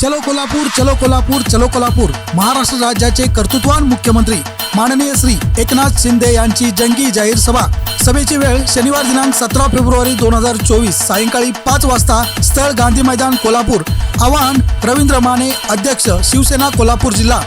चलो कोल्हापूर चलो कोल्हापूर चलो कोल्हापूर. महाराष्ट्र राज्याचे कर्तृत्वान मुख्यमंत्री माननीय श्री एकनाथ शिंदे यांची जंगी जाहीर सभा. सभेची वेळ शनिवार दिनांक सतरा फेब्रुवारी दोन हजार चोवीस सायंकाळी पाच वाजता स्थळ गांधी मैदान कोल्हापूर. आवाहन रवींद्र माने अध्यक्ष शिवसेना कोल्हापूर जिल्हा.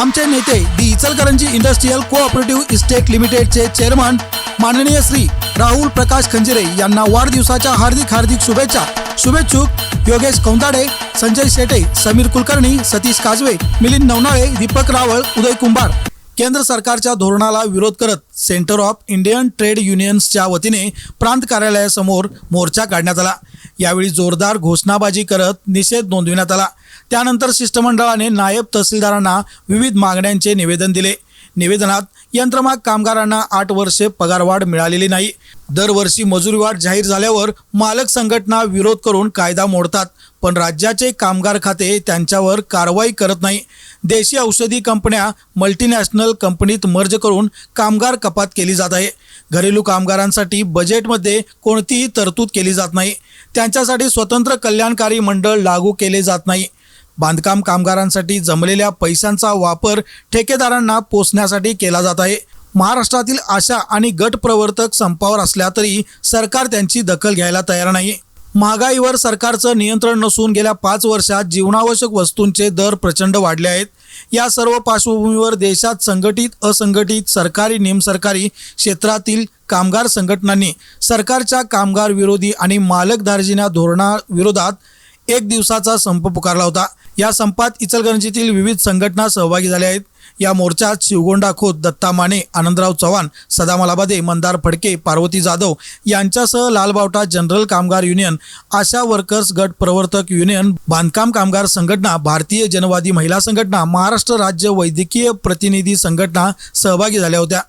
आमचे नेते the Ichalkaranji industrial cooperative estate लिमिटेडचे चेअरमन माननीय श्री राहुल प्रकाश खंजिरे यांना वाढदिवसाच्या हार्दिक हार्दिक शुभेच्छा. शुभेच्छुक योगेश कौंदाडे संजय शेटे समीर कुलकर्णी सतीश काजवे मिलिंद नवनाळे दीपक रावळ उदय कुंभार. केंद्र सरकारच्या धोरणाला विरोध करत सेंटर ऑफ इंडियन ट्रेड युनियन्सच्या वतीने प्रांत कार्यालयासमोर मोर्चा काढण्यात आला. यावेळी जोरदार घोषणाबाजी करत निषेध नोंदविण्यात आला. त्यानंतर शिष्टमंडळाने नायब तहसीलदारांना विविध मागण्यांचे निवेदन दिले. निवेदनात यंत्रमाग कामगारांना आठ वर्षे पगारवाढ मिळालेली नाही. दरवर्षी मजुरी वाढ जाहीर झाल्यावर मालक संघटना विरोध करून कायदा मोडतात पण राज्याचे कामगार खाते त्यांच्यावर कारवाई करत नाही. देशी औषधी कंपन्या मल्टीनॅशनल कंपनीत मर्ज करून कामगार कपात केली जात आहे. घरेलू कामगारांसाठी बजेटमध्ये कोणतीही तरतूद केली जात नाही. त्यांच्यासाठी स्वतंत्र कल्याणकारी मंडळ लागू केले जात नाही. बांधकाम कामगारांसाठी जमलेल्या पैशांचा वापर ठेकेदारांना पोचण्यासाठी केला जात आहे. महाराष्ट्रातील आशा आणि गट प्रवर्तक संपावर असल्या तरी सरकार त्यांची दखल घ्यायला तयार नाही. महागाईवर सरकारचं नियंत्रण नसून गेल्या पाच वर्षात जीवनावश्यक वस्तूंचे दर प्रचंड वाढले आहेत. या सर्व पार्श्वभूमीवर देशात संघटित असंघटित सरकारी निमसरकारी क्षेत्रातील कामगार संघटनांनी सरकारच्या कामगार विरोधी आणि मालक दार्जिना धोरणाविरोधात एक दिवसाचा संप पुकारला होता. या संपात इचलगंजीतील विविध संघटना सहभागी झाल्या आहेत. या मोर्चात शिवगोंडा खोत दत्ता माने आनंदराव चव्हाण सदामलाबादे मंदार फडके पार्वती जाधव यांच्यासह लालबावटा जनरल कामगार युनियन आशा वर्कर्स गट प्रवर्तक युनियन बांधकाम कामगार संघटना भारतीय जनवादी महिला संघटना महाराष्ट्र राज्य वैद्यकीय प्रतिनिधी संघटना सहभागी झाल्या होत्या.